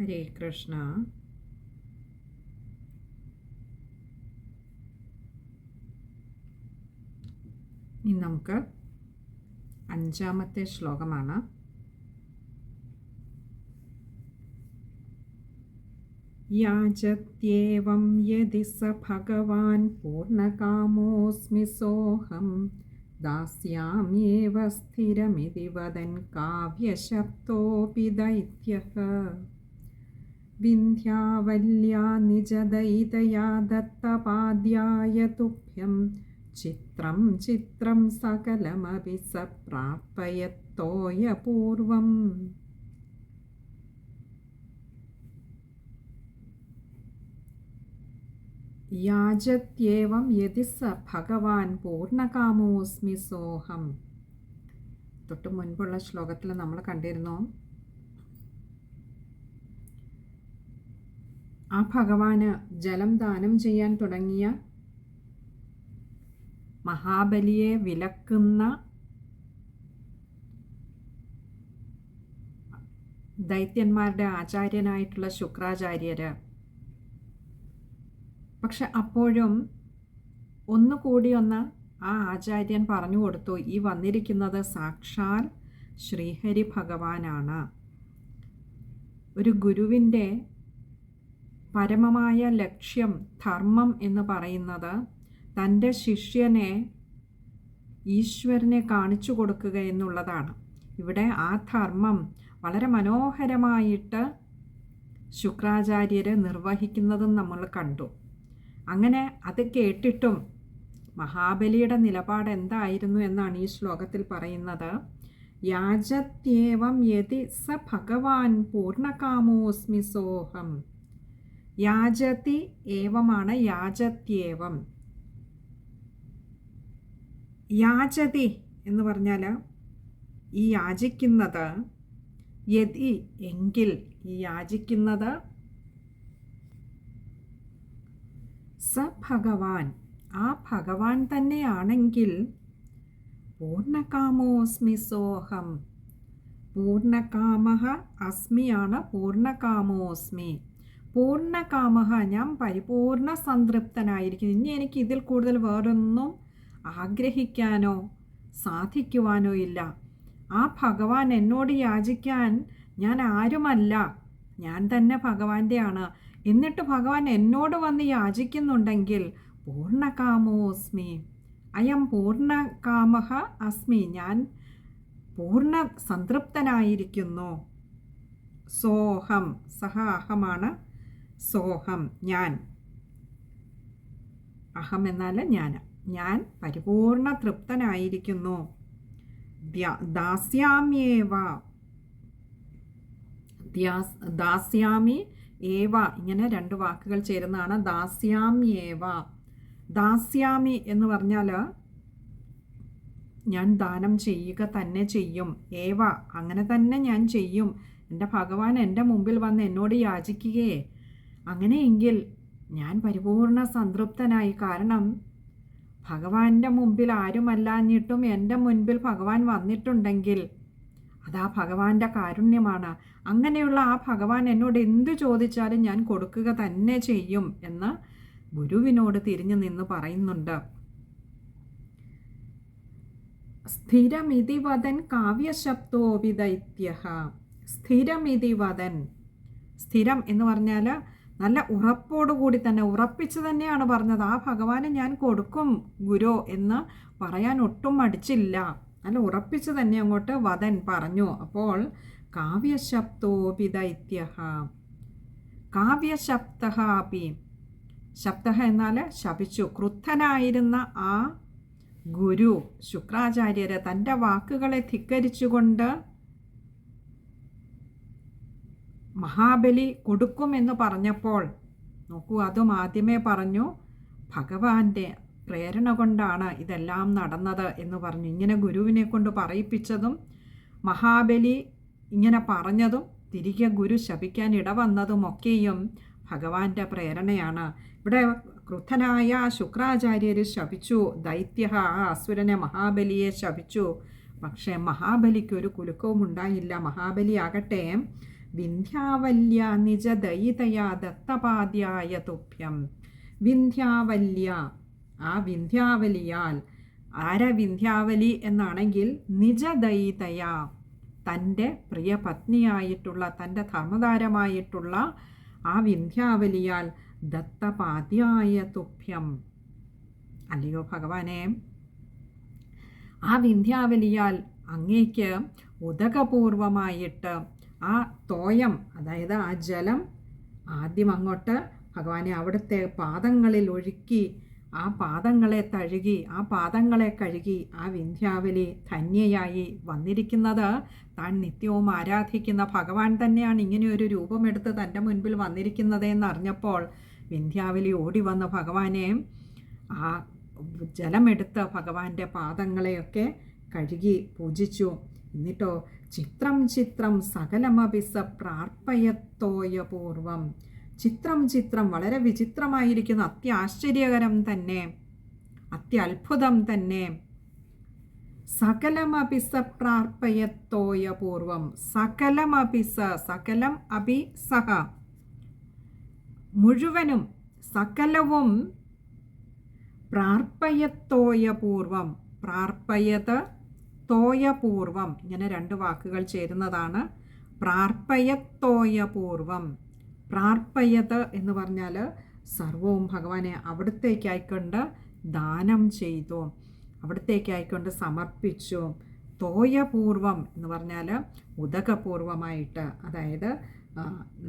ഹരേ കൃഷ്ണ. ഇനി നമുക്ക് അഞ്ചാമത്തെ ശ്ലോകമാണ്. യാചത്യേവം യതി സ ഭഗവാൻ പൂർണകാമോസ്മി സോഹം. ദാസ്യാമ്യേവ സ്ഥിരമിതി വദൻ കാവ്യശബ്ദോപി ദൈത്യഃ വിന്ധ്യാവല്യാ നിജദൈതയാ ദത്തപാദ്യായ തുഭ്യം ചിത്രം ചിത്രം സകലമപി സ പ്രാപയത്തോയപൂർവം യാചത്യേവം യതി സ ഭഗവാൻ പൂർണകാമോസ്മി സോഹം. തൊട്ട് മുൻപുള്ള ശ്ലോകത്തിൽ നമ്മൾ കണ്ടിരുന്നു ആ ഭഗവാന് ജലം ദാനം ചെയ്യാൻ തുടങ്ങിയ മഹാബലിയെ വിലക്കുന്ന ദൈത്യന്മാരുടെ ആചാര്യനായിട്ടുള്ള ശുക്രാചാര്യര്. പക്ഷെ അപ്പോഴും ഒന്നുകൂടി ഒന്ന് ആ ആചാര്യൻ പറഞ്ഞു കൊടുത്തു ഈ വന്നിരിക്കുന്നത് സാക്ഷാൽ ശ്രീഹരി ഭഗവാനാണ് ഒരു ഗുരുവിന്റെ പരമമായ ലക്ഷ്യം ധർമ്മം എന്ന് പറയുന്നത് തന്റെ ശിഷ്യനെ ഈശ്വരനെ കാണിച്ചു കൊടുക്കുക എന്നുള്ളതാണ്. ഇവിടെ ആ ധർമ്മം വളരെ മനോഹരമായിട്ട് ശുക്രാചാര്യരെ നിർവഹിക്കുന്നതും നമ്മൾ കണ്ടു. അങ്ങനെ അത് കേട്ടിട്ടും മഹാബലിയുടെ നിലപാട് എന്തായിരുന്നു എന്നാണ് ഈ ശ്ലോകത്തിൽ പറയുന്നത്. യാജത്യേവം യതി സ ഭഗവാൻ പൂർണകാമോസ്മി സോഹം. യാചതി ഏവമാണ് യാചത്യേവം. യാചതി എന്ന് പറഞ്ഞാൽ ഈ യാചിക്കുന്നത് യതി എങ്കിൽ ഈ യാചിക്കുന്നത് സ ഭഗവാൻ. ആ ഭഗവാൻ തന്നെയാണെങ്കിൽ പൂർണകാമോസ്മി സോഹം. പൂർണകാമ അസ്മിയാണ് പൂർണകാമോസ്മി പൂർണകാമഹ ഞാൻ പരിപൂർണ സംതൃപ്തനായിരിക്കുന്നു ഇനി എനിക്ക് ഇതിൽ കൂടുതൽ വേറൊന്നും ആഗ്രഹിക്കാനോ സാധിക്കുവാനോ ഇല്ല. ആ ഭഗവാൻ എന്നോട് യാചിക്കാൻ ഞാൻ ആരുമല്ല. ഞാൻ തന്നെ ഭഗവാന്റെയാണ്. എന്നിട്ട് ഭഗവാൻ എന്നോട് വന്ന് യാചിക്കുന്നുണ്ടെങ്കിൽ പൂർണകാമോസ്മി. അയം പൂർണകാമഹ അസ്മി. ഞാൻ പൂർണ സംതൃപ്തനായിരിക്കുന്നു സോഹം സഹ അഹമാണ് സോഹം ഞാൻ. അഹം എന്നാൽ ഞാൻ. ഞാൻ പരിപൂർണ തൃപ്തനായിരിക്കുന്നു. ദാസ്യാമ്യേവ. ദാസ്യാമി ഏവ. ഇങ്ങനെ രണ്ട് വാക്കുകൾ ചേരുന്നതാണ്. ദാസ്യാമ്യേവ. ദാസ്യാമി എന്ന് പറഞ്ഞാൽ ഞാൻ ദാനം ചെയ്യുക തന്നെ ചെയ്യും. ഏവ അങ്ങനെ തന്നെ ഞാൻ ചെയ്യും. എന്റെ ഭഗവാൻ എന്റെ മുമ്പിൽ വന്ന് എന്നോട് യാചിക്കുകയെ. അങ്ങനെയെങ്കിൽ ഞാൻ പരിപൂർണ സംതൃപ്തനായി. കാരണം ഭഗവാന്റെ മുമ്പിൽ ആരുമല്ലാഞ്ഞിട്ടും എന്റെ മുൻപിൽ ഭഗവാൻ വന്നിട്ടുണ്ടെങ്കിൽ അതാ ഭഗവാന്റെ കാരുണ്യമാണ്. അങ്ങനെയുള്ള ആ ഭഗവാൻ എന്നോട് എന്തു ചോദിച്ചാലും ഞാൻ കൊടുക്കുക തന്നെ ചെയ്യും എന്ന് ഗുരുവിനോട് തിരിഞ്ഞു നിന്ന് പറയുന്നുണ്ട്. സ്ഥിരമിതി വദൻ സ്ഥിരമിതിവദൻ. വദൻ സ്ഥിരം എന്ന് പറഞ്ഞാൽ നല്ല ഉറപ്പോടുകൂടി തന്നെ ഉറപ്പിച്ച് തന്നെയാണ് പറഞ്ഞത്. ആ ഭഗവാനെ ഞാൻ കൊടുക്കും ഗുരു എന്ന് പറയാൻ ഒട്ടും മടിച്ചില്ല. നല്ല ഉറപ്പിച്ച് തന്നെ അങ്ങോട്ട് വധൻ പറഞ്ഞു. അപ്പോൾ കാവ്യശബ്ദോപി ദൈത്യ കാവ്യശബ്ദ അപി ശബ്ദ എന്നാൽ ശപിച്ചു. ക്രുദ്ധനായിരുന്ന ആ ഗുരു ശുക്രാചാര്യരെ തന്റെ വാക്കുകളെ ധിക്കരിച്ചുകൊണ്ട് മഹാബലി കൊടുക്കുമെന്ന് പറഞ്ഞപ്പോൾ നോക്കൂ അതും ആദ്യമേ പറഞ്ഞു. ഭഗവാന്റെ പ്രേരണ കൊണ്ടാണ് ഇതെല്ലാം നടന്നത് എന്ന് പറഞ്ഞു. ഇങ്ങനെ ഗുരുവിനെ കൊണ്ട് പറയിപ്പിച്ചതും മഹാബലി ഇങ്ങനെ പറഞ്ഞതും തിരികെ ഗുരു ശപിക്കാൻ ഇടവന്നതുമൊക്കെയും ഭഗവാന്റെ പ്രേരണയാണ്. ഇവിടെ ക്രുദ്ധനായ ശുക്രാചാര്യർ ശപിച്ചു ദൈത്യ ആ അസുരനെ മഹാബലിയെ ശപിച്ചു. പക്ഷേ മഹാബലിക്ക് ഒരു കുലുക്കവും ഉണ്ടായില്ല മഹാബലി ആകട്ടെ വിന്ധ്യാവല്യ നിജദയിതയാ ദത്തപാദ്യായ തുഭ്യം. വിന്ധ്യാവല്യ ആ വിന്ധ്യാവലിയാൽ ആര വിന്ധ്യാവലി എന്നാണെങ്കിൽ നിജദയിതയാ തന്റെ പ്രിയ പത്നിയായിട്ടുള്ള തന്റെ ധർമ്മതാരമായിട്ടുള്ള ആ വിന്ധ്യാവലിയാൽ ദത്തപാദ്യായ തുഭ്യം. അല്ലയോ ഭഗവാനെ? ആ വിന്ധ്യാവലിയാൽ അങ്ങേക്ക് ഉദകപൂർവമായിട്ട് ആ തോയം അതായത് ആ ജലം ആദ്യം അങ്ങോട്ട് ഭഗവാനെ അവിടുത്തെ പാദങ്ങളിൽ ഒഴുക്കി ആ പാദങ്ങളെ തഴുകി ആ പാദങ്ങളെ കഴുകി ആ വിന്ധ്യാവലി ധന്യയായി വന്നിരിക്കുന്നത് താൻ നിത്യവും ആരാധിക്കുന്ന ഭഗവാൻ തന്നെയാണ്. ഇങ്ങനെ ഒരു രൂപമെടുത്ത് തന്റെ മുൻപിൽ വന്നിരിക്കുന്നത് എന്നറിഞ്ഞപ്പോൾ വിന്ധ്യാവലി ഓടി വന്ന ഭഗവാനെ ആ ജലമെടുത്ത് ഭഗവാന്റെ പാദങ്ങളെയൊക്കെ കഴുകി പൂജിച്ചു. എന്നിട്ടോ ചിത്രം ചിത്രം സകലമഭിസ പ്രാർപ്പയത്തോയ പൂർവം ചിത്രം ചിത്രം വളരെ വിചിത്രമായിരിക്കുന്നു. അത്യാശ്ചര്യകരം തന്നെ. അത്യത്ഭുതം തന്നെ. സകലമപിസ പ്രാർപ്പയത്തോയ പൂർവം സകലമപിസ സകലം അപി സഹ മുഴുവനും സകലവും പ്രാർപ്പയത്തോയ പൂർവം പ്രാർപ്പയത് തോയപൂർവം ഇങ്ങനെ രണ്ട് വാക്കുകൾ ചേരുന്നതാണ്. പ്രാർപ്പയത്തോയപൂർവം പ്രാർപ്പയത് എന്ന് പറഞ്ഞാൽ സർവവും ഭഗവാനെ അവിടത്തേക്കായിക്കൊണ്ട് ദാനം ചെയ്തു അവിടത്തേക്കായിക്കൊണ്ട് സമർപ്പിച്ചു. തോയപൂർവം എന്ന് പറഞ്ഞാൽ ഉദകപൂർവമായിട്ട്. അതായത്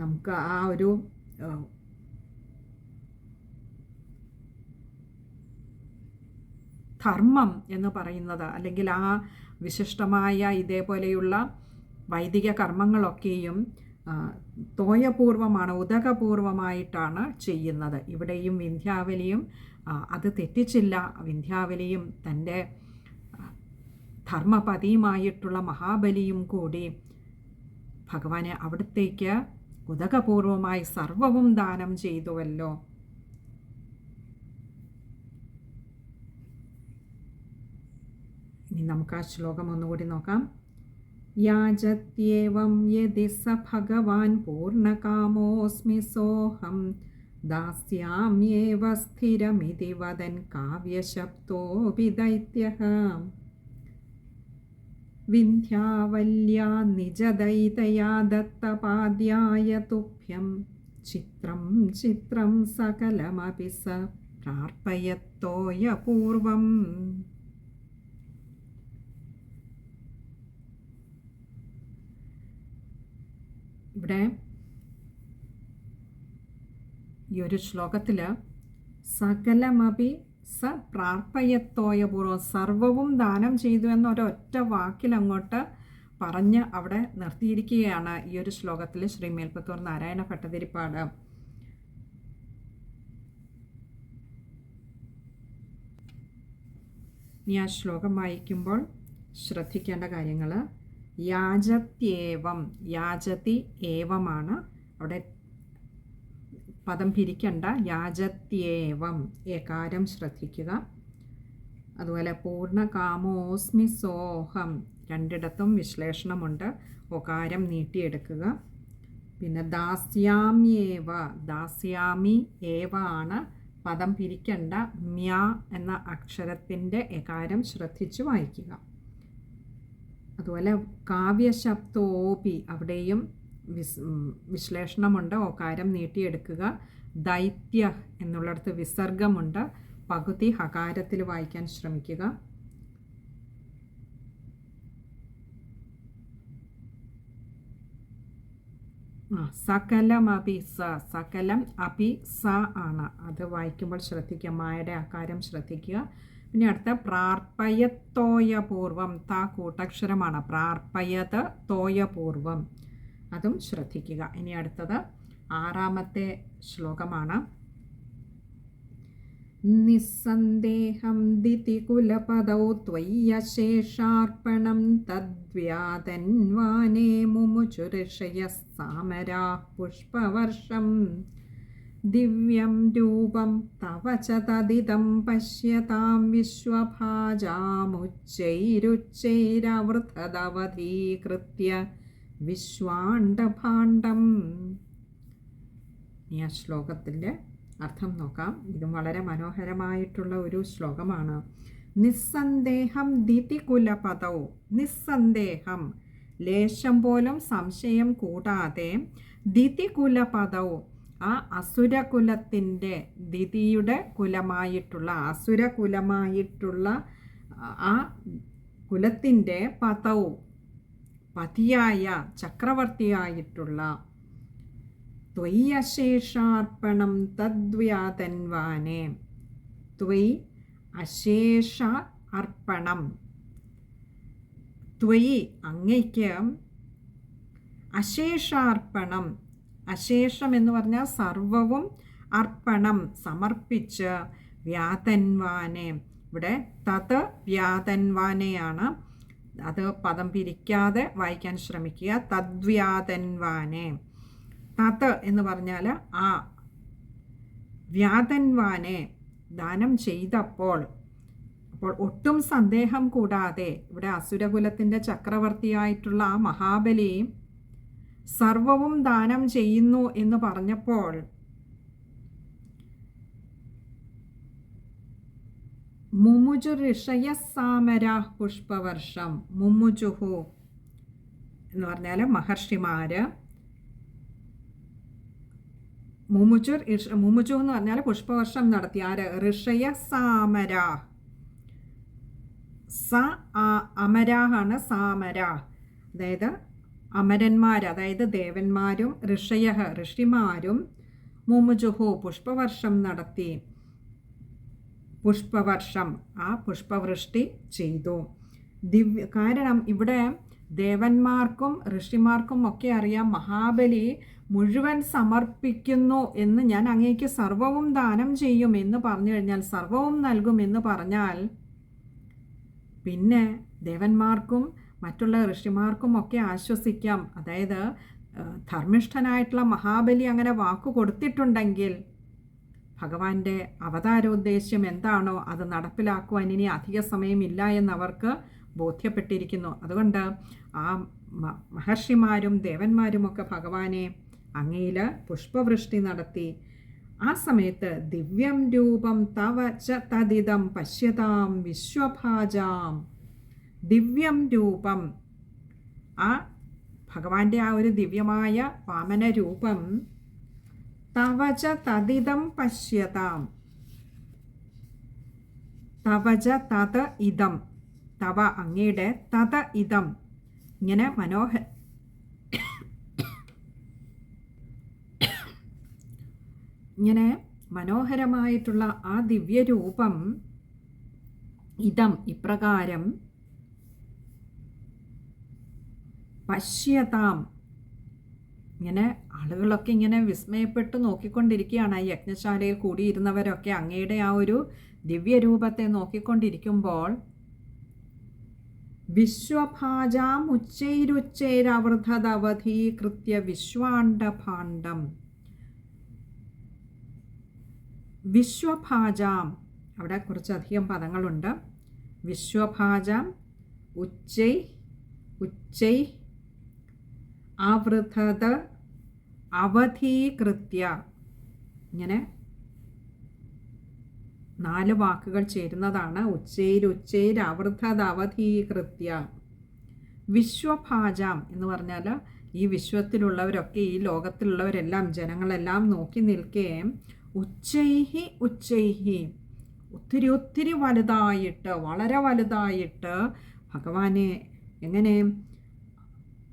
നമുക്ക് ആ ഒരു ധർമ്മം എന്ന് പറയുന്നത് അല്ലെങ്കിൽ ആ വിശിഷ്ടമായ ഇതേപോലെയുള്ള വൈദിക കർമ്മങ്ങളൊക്കെയും തോയപൂർവമാണ് ഉദകപൂർവമായിട്ടാണ് ചെയ്യുന്നത്. ഇവിടെയും വിന്ധ്യാവലിയും അത് തെറ്റിച്ചില്ല. വിന്ധ്യാവലിയും തന്റെ ധർമ്മപതിയുമായിട്ടുള്ള മഹാബലിയും കൂടി ഭഗവാനെ അവിടത്തേക്ക് ഉദകപൂർവമായി സർവവും ദാനം ചെയ്തുവല്ലോ. ഇനി നമുക്ക് ആ ശ്ലോകം ഒന്നുകൂടി നോക്കാം. യാജത്യേവം യതി സ ഭഗവാൻ പൂർണകാമോസ്മി സോഹം. ദാസ്യാമ്യേവ സ്ഥിരമിതി വദൻ കാവ്യശബ്ദോപി ദൈത്യ വിന്ധ്യാവല്യാ നിജദൈതയാ ദത്തപാദ്യായ തുഭ്യം. ചിത്രം ചിത്രം സകലമപി സ പ്രാർത്ഥയത്തോയ പൂർവം ഇവിടെ ഈ ഒരു ശ്ലോകത്തിൽ സകലമപി സ പ്രാർത്ഥയത്തോയ പൂർവം സർവവും ദാനം ചെയ്തു എന്നൊരൊറ്റ വാക്കിൽ അങ്ങോട്ട് പറഞ്ഞ് അവിടെ നിർത്തിയിരിക്കുകയാണ് ഈ ഒരു ശ്ലോകത്തിൽ ശ്രീ മേൽപ്പത്തൂർ നാരായണ ഭട്ടതിരിപ്പാട്. ഇനി ആ ശ്ലോകം വായിക്കുമ്പോൾ ശ്രദ്ധിക്കേണ്ട കാര്യങ്ങൾ യാജത്യേവം യാജതി ഏവമാണ്. അവിടെ പദം പിരിക്കണ്ട. യാജത്യേവം ഏകാരം ശ്രദ്ധിക്കുക. അതുപോലെ പൂർണകാമോസ്മി സോഹം രണ്ടിടത്തും വിശ്ലേഷണമുണ്ട്. ഒകാരം നീട്ടിയെടുക്കുക. പിന്നെ ദാസ്യാമ്യേവ ദാസ്യാമി ഏവ ആണ് പദം പിരിക്കണ്ട മ്യ എന്ന അക്ഷരത്തിന്റെ എകാരം ശ്രദ്ധിച്ച് വായിക്കുക. അതുപോലെ കാവ്യശബ്ദോപി അവിടെയും വിസ് വിശ്ലേഷണമുണ്ട്. ഓകാരം നീട്ടിയെടുക്കുക. ദൈത്യ എന്നുള്ളിടത്ത് വിസർഗമുണ്ട്. പകുതി ഹകാരത്തിൽ വായിക്കാൻ ശ്രമിക്കുക. സകലമപി സ സകലം അപി സ ആണ്. അത് വായിക്കുമ്പോൾ ശ്രദ്ധിക്കുക. മായയുടെ ആകാരം ശ്രദ്ധിക്കുക. പിന്നെ അടുത്ത പ്രാർപ്പയത്തോയപൂർവം ത കൂട്ടക്ഷരമാണ്. പ്രാർപ്പയത് തോയപൂർവം. അതും ശ്രദ്ധിക്കുക. ഇനി അടുത്തത് ആറാമത്തെ ശ്ലോകമാണ്. നിസ്സന്ദേഹം ദിതികുലപദൗ ത്വയ്യശേഷാർപ്പണം തദ്വ്യാതന്വാനേ മുമുചുരുഷയ സാമരാ പുഷ്പവർഷം. ദിവ്യം രൂപം തവ च तदिदं पश्यतां विश्वभाजामुच्चैरुच्चैरवृथदवधीकृत्य വിശ്വാണ്ടഭാണ്ഡം ഇനി ആ ശ്ലോകത്തിൻ്റെ അർത്ഥം നോക്കാം ഇതും വളരെ മനോഹരമായിട്ടുള്ള ഒരു ശ്ലോകമാണ് നിസ്സന്ദേഹം ദിതികുലപദൗ നിസ്സന്ദേഹം ലേശം പോലും സംശയം കൂടാതെ ദിതികുലപദൗ ആ അസുരകുലത്തിന്റെ ദിതിയുടെ കുലമായിട്ടുള്ള അസുരകുലമായിട്ടുള്ള ആ കുലത്തിന്റെ പതവും പതിയായ ചക്രവർത്തിയായിട്ടുള്ള ത്വയ്യശേഷാർപ്പണം തദ്വ്യാതൻവാനെ. ത്വയ് അശേഷ അർപ്പണം ത്വയി അങ്ങയ്ക്ക് അശേഷാർപ്പണം അശേഷം എന്ന് പറഞ്ഞാൽ സർവവും അർപ്പണം സമർപ്പിച്ച് വ്യാതൻവാനെ. ഇവിടെ തത് വ്യാതൻവാനെയാണ്. അത് പദം പിരിക്കാതെ വായിക്കാൻ ശ്രമിക്കുക. തദ്വ്യാതൻവാനെ. തത് എന്ന് പറഞ്ഞാൽ ആ. വ്യാതൻവാനെ ദാനം ചെയ്തപ്പോൾ അപ്പോൾ ഒട്ടും സന്ദേഹം കൂടാതെ ഇവിടെ അസുരകുലത്തിന്റെ ചക്രവർത്തിയായിട്ടുള്ള ആ മഹാബലി സർവവും ദാനം ചെയ്യുന്നു എന്ന് പറഞ്ഞപ്പോൾ മുമുജു ഋഷയസാമര പുഷ്പവർഷം മുമുജുഹു എന്ന് പറഞ്ഞാൽ മഹർഷിമാര്. മുമുജു മുമുചു എന്ന് പറഞ്ഞാൽ പുഷ്പവർഷം നടത്തി. ആര്? ഋഷയ സാമര സ അമരാഹാണ് സാമര. അതായത് അമരന്മാർ അതായത് ദേവന്മാരും ഋഷയ ഋഷിമാരും മുമുജുഹു പുഷ്പവർഷം നടത്തി. പുഷ്പവർഷം ആ പുഷ്പവൃഷ്ടി ചെയ്തു. ദിവ്യ കാരണം ഇവിടെ ദേവന്മാർക്കും ഋഷിമാർക്കും ഒക്കെ അറിയാം മഹാബലി മുഴുവൻ സമർപ്പിക്കുന്നു എന്ന് ഞാൻ അങ്ങേക്ക് സർവവും ദാനം ചെയ്യും എന്ന് പറഞ്ഞു കഴിഞ്ഞാൽ സർവവും നൽകും എന്ന് പറഞ്ഞാൽ പിന്നെ ദേവന്മാർക്കും മറ്റുള്ള ഋഷിമാർക്കും ഒക്കെ ആശ്വസിക്കാം. അതായത് ധർമ്മിഷ്ഠനായിട്ടുള്ള മഹാബലി അങ്ങനെ വാക്കു കൊടുത്തിട്ടുണ്ടെങ്കിൽ ഭഗവാന്റെ അവതാരോദ്ദേശ്യം എന്താണോ അത് നടപ്പിലാക്കുവാൻ ഇനി അധിക സമയമില്ല എന്നവർക്ക് ബോധ്യപ്പെട്ടിരിക്കുന്നു. അതുകൊണ്ട് ആ മഹർഷിമാരും ദേവന്മാരുമൊക്കെ ഭഗവാനെ അങ്ങയിൽ പുഷ്പവൃഷ്ടി നടത്തി. ആ സമയത്ത് ദിവ്യം രൂപം തവ ച തദിതം പശ്യതാം വിശ്വഭാജാം ദിവ്യം രൂപം. ആ ഭഗവാന്റെ ആ ഒരു ദിവ്യമായ വാമന രൂപം തവച തതിതം പശ്യതാം. തവച തത ഇതം. തവ അങ്ങയുടെ തത ഇതം. ഇങ്ങനെ മനോഹ ഇങ്ങനെ മനോഹരമായിട്ടുള്ള ആ ദിവ്യരൂപം ഇതം ഇപ്രകാരം പശ്യതാം. ഇങ്ങനെ ആളുകളൊക്കെ ഇങ്ങനെ വിസ്മയപ്പെട്ട് നോക്കിക്കൊണ്ടിരിക്കുകയാണ്. ആ യജ്ഞശാലയിൽ കൂടിയിരുന്നവരൊക്കെ അങ്ങയുടെ ആ ഒരു ദിവ്യരൂപത്തെ നോക്കിക്കൊണ്ടിരിക്കുമ്പോൾ വിശ്വഭാജാം ഉച്ചൈരുച്ചൈരവൃതവധീകൃത്യ വിശ്വാണ്ടഭാണ്ഡം വിശ്വഭാജാം അവിടെ കുറച്ചധികം പദങ്ങളുണ്ട്. വിശ്വഭാജാം ഉച്ചൈ ഉച്ചൈ ആവൃതത അവധീകൃത്യ. ഇങ്ങനെ നാല് വാക്കുകൾ ചേരുന്നതാണ്. ഉച്ചയിൽ ഉച്ചയിൽ അവൃതത അവധീകൃത്യ. വിശ്വഭാജാം എന്ന് പറഞ്ഞാൽ ഈ വിശ്വത്തിലുള്ളവരൊക്കെ ഈ ലോകത്തിലുള്ളവരെല്ലാം ജനങ്ങളെല്ലാം നോക്കി നിൽക്കേ ഉച്ചൈഹി ഉച്ചൈഹി ഒത്തിരി ഒത്തിരി വലുതായിട്ട് വളരെ വലുതായിട്ട് ഭഗവാനെ എങ്ങനെ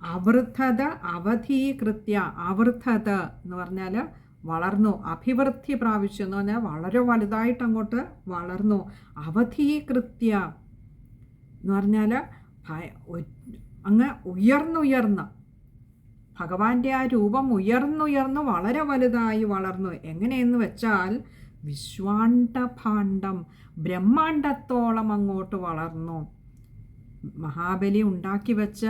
അവൃദ്ധത അവധീകൃത്യ അവൃദ്ധത എന്ന് പറഞ്ഞാൽ വളർന്നു അഭിവൃദ്ധി പ്രാപിച്ചു എന്ന് പറഞ്ഞാൽ വളരെ വലുതായിട്ട് അങ്ങോട്ട് വളർന്നു. അവധീകൃത്യ എന്ന് പറഞ്ഞാൽ അങ്ങ് ഉയർന്നുയർന്ന് ഭഗവാന്റെ ആ രൂപം ഉയർന്നുയർന്ന് വളരെ വലുതായി വളർന്നു. എങ്ങനെയെന്ന് വെച്ചാൽ വിശ്വാണ്ടഭാണ്ഡം ബ്രഹ്മാണ്ടത്തോളം അങ്ങോട്ട് വളർന്നു. മഹാബലി ഉണ്ടാക്കി വെച്ച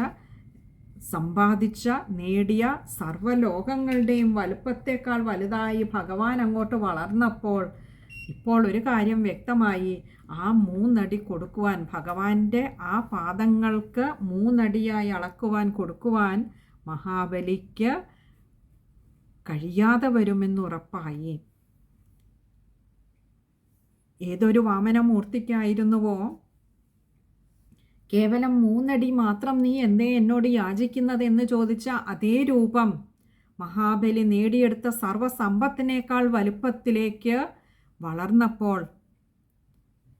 സമ്പാദിച്ച നേടിയ സർവലോകങ്ങളുടെയും വലുപ്പത്തേക്കാൾ വലുതായി ഭഗവാൻ അങ്ങോട്ട് വളർന്നപ്പോൾ ഇപ്പോൾ ഒരു കാര്യം വ്യക്തമായി. ആ മൂന്നടി കൊടുക്കുവാൻ ഭഗവാന്റെ ആ പാദങ്ങൾക്ക് മൂന്നടിയായി അളക്കുവാൻ കൊടുക്കുവാൻ മഹാബലിക്ക് കഴിയാതെ വരുമെന്നുറപ്പായി ഏതൊരു വാമനമൂർത്തിക്കായിരുന്നുവോ? കേവലം മൂന്നടി മാത്രം നീ എന്തേ എന്നോട് യാചിക്കുന്നത് എന്ന് ചോദിച്ച അതേ രൂപം മഹാബലി നേടിയെടുത്ത സർവസമ്പത്തിനേക്കാൾ വലുപ്പത്തിലേക്ക് വളർന്നപ്പോൾ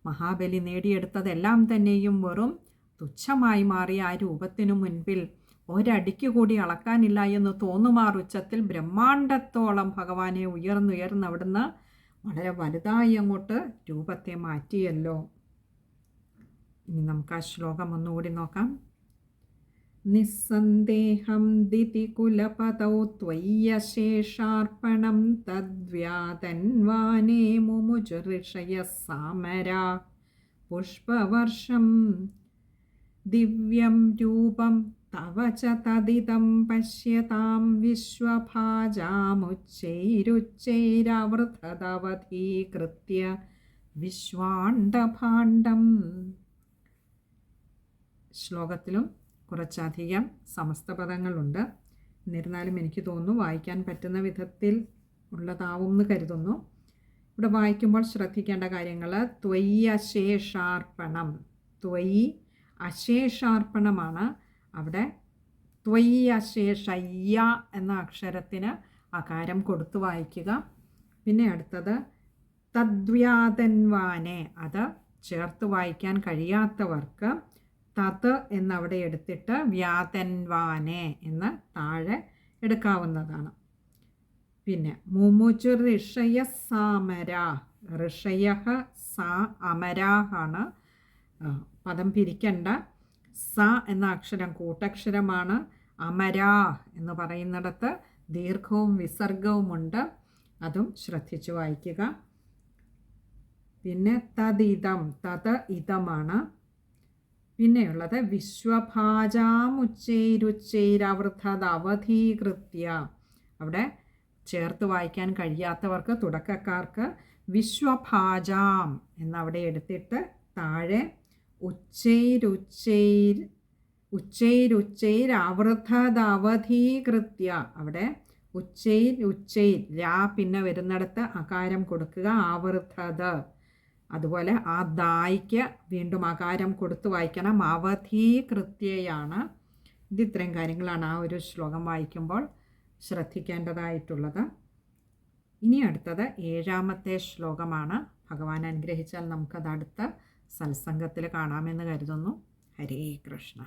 മഹാബലി നേടിയെടുത്തതെല്ലാം തന്നെയും വെറും തുച്ഛമായി മാറിയ ആ രൂപത്തിനു മുൻപിൽ ഒരടിക്ക് കൂടി അളക്കാനില്ല എന്ന് തോന്നുമാർ ഉച്ചത്തിൽ ബ്രഹ്മാണ്ടത്തോളം ഭഗവാനെ ഉയർന്നുയർന്ന് അവിടുന്ന് വളരെ വലുതായി അങ്ങോട്ട് രൂപത്തെ മാറ്റിയല്ലോ. ഇനി നമുക്ക് ആ ശ്ലോകം ഒന്നുകൂടി നോക്കാം. നിസ്സന്ദേഹം ദിതികുലപതൗ ത്വയ്യശേഷാർപ്പണം തദ്വ്യാതന്വാനേ മുമുചുഋഷയ സാമരാ. പുഷ്പവർഷം ദിവ്യം രൂപം തവ ച തദിതം പശ്യതാം വിശ്വഭാജാമുച്ചൈരുച്ചൈരവൃതവധീകൃത്യ വിശ്വാണ്ടഭാണ്ഡം ശ്ലോകത്തിലും കുറച്ചധികം സമസ്ത പദങ്ങളുണ്ട് എന്നിരുന്നാലും എനിക്ക് തോന്നുന്നു വായിക്കാൻ പറ്റുന്ന വിധത്തിൽ ഉള്ളതാവും എന്ന് കരുതുന്നു. ഇവിടെ വായിക്കുമ്പോൾ ശ്രദ്ധിക്കേണ്ട കാര്യങ്ങൾ ത്വയി അശേഷാർപ്പണം. ത്വയി അശേഷാർപ്പണമാണ്. അവിടെ ത്വയി അശേഷയ്യ എന്ന അക്ഷരത്തിന് അകാരം കൊടുത്തു വായിക്കുക. പിന്നെ അടുത്തത് തദ്വ്യാതൻവാനെ അത് ചേർത്ത് വായിക്കാൻ കഴിയാത്തവർക്ക് തത് എന്നവിടെ എടുത്തിട്ട് വ്യാതൻവാനെ എന്ന് താഴെ എടുക്കാവുന്നതാണ്. പിന്നെ മുമുചു ഋഷയ സാമര. ഋഷയ സാ അമരാഹാണ്. പദം പിരിക്കണ്ട. സ എന്ന അക്ഷരം കൂട്ടക്ഷരമാണ്. അമരാ എന്ന് പറയുന്നിടത്ത് ദീർഘവും വിസർഗവുമുണ്ട്. അതും ശ്രദ്ധിച്ചു വായിക്കുക. പിന്നെ തദിതം. തത് ഇതമാണ്. പിന്നെയുള്ളത് വിശ്വഭാജാമുച്ചൈരുച്ചൈരവൃദ്ധതവധീകൃത്യ. അവിടെ ചേർത്ത് വായിക്കാൻ കഴിയാത്തവർക്ക് തുടക്കക്കാർക്ക് വിശ്വഭാജാം എന്നവിടെ എടുത്തിട്ട് താഴെ ഉച്ചൈരുച്ചൈർ ഉച്ചൈരുച്ചൈരവൃദ്ധതവധീകൃത്യ. അവിടെ ഉച്ചൈർ രാ പിന്നെ വരുന്നിടത്ത് അകാരം കൊടുക്കുക ആവൃദ്ധത. അതുപോലെ ആ ദായിക്ക് വീണ്ടും അകാരം കൊടുത്ത് വായിക്കണം. അവധീകൃത്യയാണ്. ഇത് ഇത്രയും കാര്യങ്ങളാണ് ആ ഒരു ശ്ലോകം വായിക്കുമ്പോൾ ശ്രദ്ധിക്കേണ്ടതായിട്ടുള്ളത്. ഇനി അടുത്തത് ഏഴാമത്തെ ശ്ലോകമാണ്. ഭഗവാൻ അനുഗ്രഹിച്ചാൽ നമുക്കത് അടുത്ത സത്സംഗത്തിൽ കാണാമെന്ന് കരുതുന്നു. ഹരേ കൃഷ്ണ.